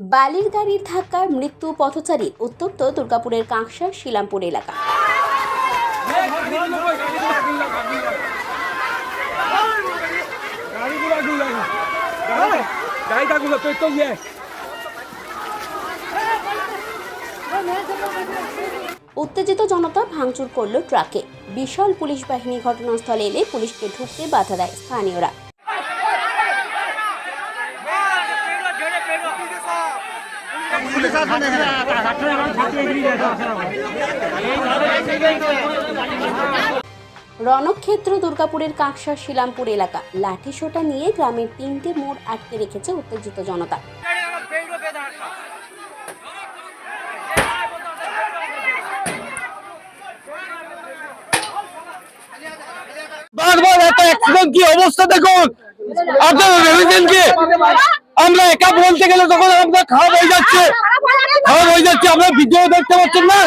বালির গাড়ির ধাক্কায় মৃত্যু পথচারী উত্তপ্ত দুর্গাপুরের কাঁকসার শিলামপুর এলাকা। উত্তেজিত জনতা ভাঙচুর করল ট্রাকে। বিশাল পুলিশ বাহিনী ঘটনাস্থলে এলে পুলিশকে ঢুকতে বাধা দেয় স্থানীয়রা। রণক্ষেত্র দুর্গাপুরের কাঁকসার শিলামপুর এলাকা। লাঠি সোটা নিয়ে গ্রামের তিনটে মোড় আটকে রেখেছে উত্তেজিত জনতা। কি অবস্থা দেখুন? আপনারা ভেবেছেন কি? আমরা একা বলতে গেলে তখন আমরা খারাপ হয়ে যাচ্ছে। খারাপ হয়ে যাচ্ছে আমরা ভিডিও দেখতে পাচ্ছেন না।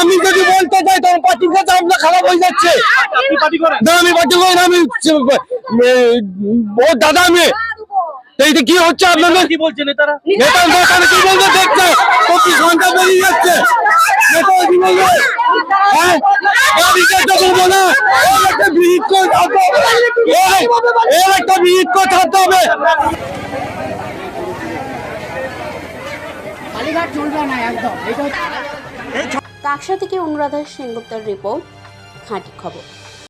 আমি যদি বলতে যাই তখন পার্টির কাছে আমরা খারাপ হয়ে যাচ্ছে। না আমি পার্টি করি না আমি ও দাদা আমি। তো এটা কি হচ্ছে আপনাদের? কি বলছে নেতারা? নেতা নেতারা কি বলবে দেখছে? প্রতি ঘণ্টা বেরিয়ে যাচ্ছে। নেতারা কি বলবে হ্যাঁ? বলব না। একটা করে এর- একটা কথা থাকতে হবে। কাকসা থেকে অনুরাধা সেনগুপ্তার রিপোর্ট খাঁটি খবর।